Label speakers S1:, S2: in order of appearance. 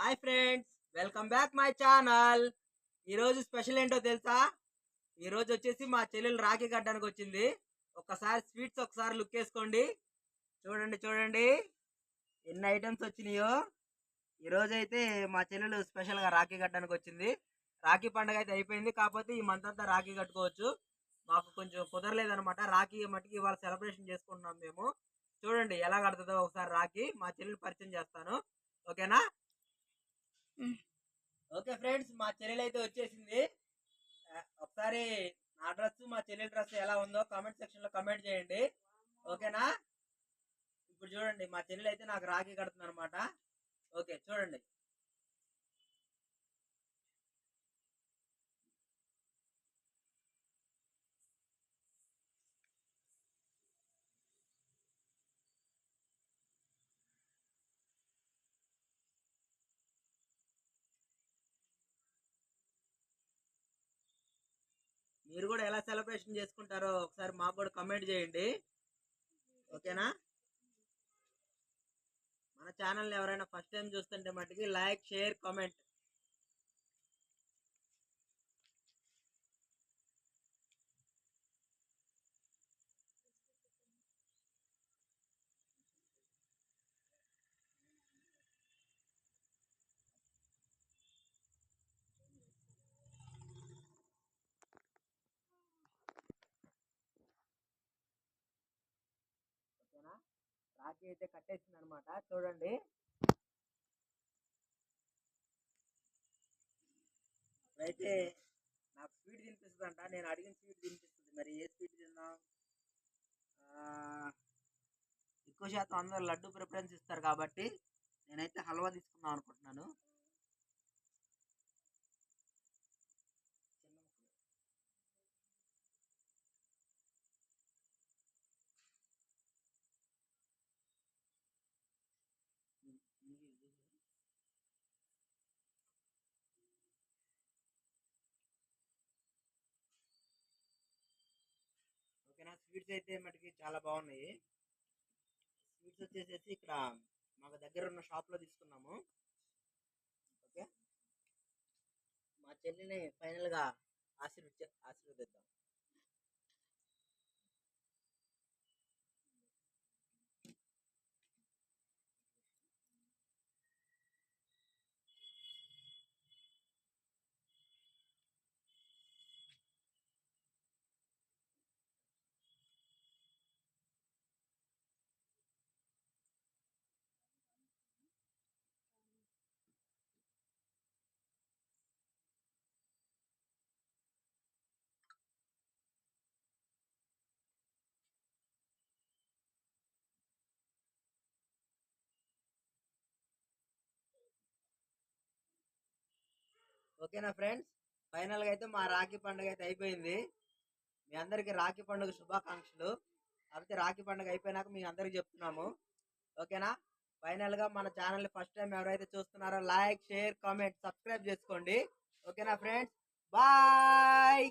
S1: Hi friends welcome back my channel. ఈరోజు special ఏంటో తెలుసా? ఈరోజు వచ్చేసి మా చెల్లెలు రాఖీ కట్టడానికి వచ్చింది. ఒక్కసారి స్వీట్స్ ఒకసారి లుక్ వేసుకోండి. చూడండి చూడండి. ఎన్ని ఐటమ్స్ వచ్చినాయో. ఈరోజు అయితే మా చెల్లెలు స్పెషల్గా రాఖీ కట్టడానికి వచ్చింది. రాఖీ పండుగ అయితే అయిపోయింది. కాకపోతే ఈ మంత్ అంతా రాఖీ కట్టుకోవచ్చు. మాకు కొంచెం కుదరలేదనమాట రాఖీ మట్టికి ఇవాళ సెలబ్రేషన్ చేసుకుంటున్నాం మేము. చూడండి ఎలా కడుతుందో ఒకసారి రాఖీ. మా చెల్లెలు పరిచయం చేస్తాను. ఓకేనా? ఓకే ఫ్రెండ్స్ మా చెల్లెలు అయితే వచ్చేసింది ఒకసారి నా డ్రెస్ మా చెల్లెల డ్రెస్ ఎలా ఉందో కామెంట్ సెక్షన్లో కామెంట్ చేయండి. ఓకేనా? ఇప్పుడు చూడండి మా చెల్లెలు అయితే నాకు రాఖీ కడుతుంది అనమాట ఓకే చూడండి. మీరు కూడా ఎలా సెలబ్రేషన్ చేసుకుంటారో ఒకసారి మాకు కూడా కమెంట్ చేయండి. ఓకేనా? మన ఛానల్ని ఎవరైనా ఫస్ట్ టైం చూస్తుంటే మటుకి లైక్ షేర్ కామెంట్. రాఖీ అయితే కట్టేసింది అనమాట చూడండి. అయితే నాకు స్వీట్ తినిపిస్తుంది అంట నేను అడిగిన స్వీట్ తినిపిస్తుంది. మరి ఏ స్వీట్ తిందాం? ఎక్కువ శాతం అందరూ లడ్డు ప్రిఫరెన్స్ ఇస్తారు కాబట్టి నేనైతే హల్వా తీసుకుందాం అనుకుంటున్నాను. స్వీట్స్ అయితే మటుకి చాలా బాగున్నాయి. స్వీట్స్ వచ్చేసేసి ఇక్కడ మాకు దగ్గర ఉన్న షాప్లో తీసుకున్నాము. ఓకే? మా చెల్లిని ఫైనల్గా గా ఆశీర్వదిద్దాం. ఓకేనా ఫ్రెండ్స్? ఫైనల్గా అయితే మా రాఖీ పండుగ అయితే అయిపోయింది. మీ అందరికి రాఖీ పండుగ శుభాకాంక్షలు. కాకపోతే రాఖీ పండుగ అయిపోయినాక మీ అందరికి చెప్తున్నాము. ఓకేనా? ఫైనల్గా మన ఛానల్ ఫస్ట్ టైం ఎవరైతే చూస్తున్నారో లైక్ షేర్ కామెంట్ సబ్స్క్రైబ్ చేసుకోండి. ఓకేనా ఫ్రెండ్స్? బాయ్!